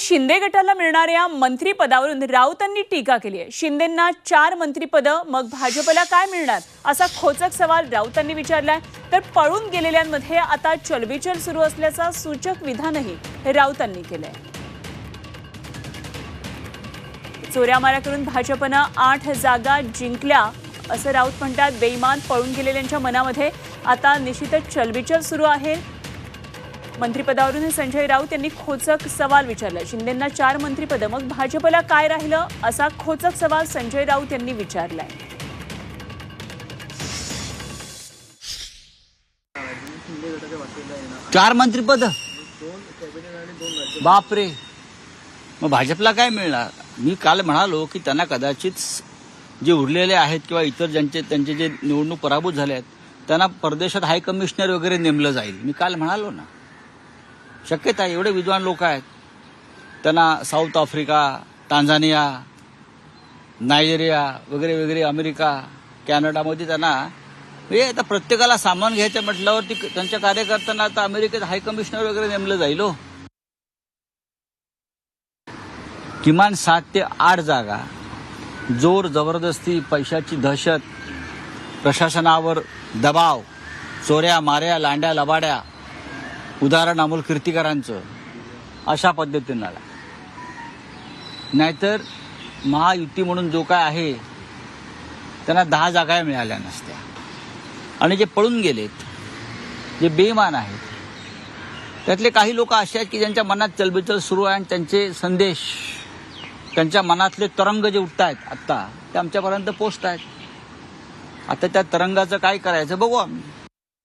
शिंदे गटाला मिळणाऱ्या मंत्रीपदावरून राऊतांनी टीका केली आहे. शिंदेंना चार मंत्रीपदं मग भाजपला काय मिळणार? असा खोचक सवाल राऊतांनी विचारलाय. तर पळून गेलेल्यांमध्ये आता चलबिचल सुरू असल्याचा सूचक विधानही राऊतांनी केलंय. चोऱ्यामाऱ्या करून भाजपनं आठ जागा जिंकल्या असं राऊत म्हणतात. बेईमान पळून गेलेल्यांच्या मनामध्ये आता निश्चितच चलबिचल सुरू आहे. मंत्रिपदावरून संजय राऊत यांनी खोचक सवाल विचारला. शिंदेंना चार मंत्रिपदं. मग भाजपला काय राहिलं? असा खोचक सवाल संजय राऊत यांनी विचारलाय. चार मंत्रीपद? बापरे. मग भाजपला काय मिळणार? मी काल म्हणालो की त्यांना कदाचित जे उरलेले आहेत किंवा इतर ज्यांचे त्यांचे जे निवडणूक पराभूत झाले आहेत त्यांना परदेशात हाय कमिशनर वगैरे नेमलं जाईल. मी काल म्हणालो ना. शक्यता आहे एवढे विद्वान लोक आहेत. त्यांना साऊथ आफ्रिका टांझानिया नायजेरिया वगैरे वगैरे अमेरिका कॅनडामध्ये त्यांना हे आता प्रत्येकाला सामान घ्यायचं म्हटल्यावरती त्यांच्या कार्यकर्त्यांना आता अमेरिकेत हाय कमिशनर वगैरे नेमलं जाईल हो. किमान सात ते आठ जागा. जोर जबरदस्ती पैशाची दहशत प्रशासनावर दबाव चोऱ्या माऱ्या लांड्या लबाड्या उदाहरण अमोल कीर्तिकरांचं. अशा पद्धतीनं आला. नाहीतर महायुती म्हणून जो काय आहे त्यांना दहा जागा मिळाल्या नसत्या. आणि जे पळून गेलेत जे बेईमान आहेत त्यातले काही लोक असे आहेत की ज्यांच्या मनात चलबिचल सुरू आहे आणि त्यांचे संदेश त्यांच्या मनातले तरंग जे उठत आहेत आत्ता ते आमच्यापर्यंत पोचत आहेत आता त्या तरंगाचं काय करायचं बघू आम्ही.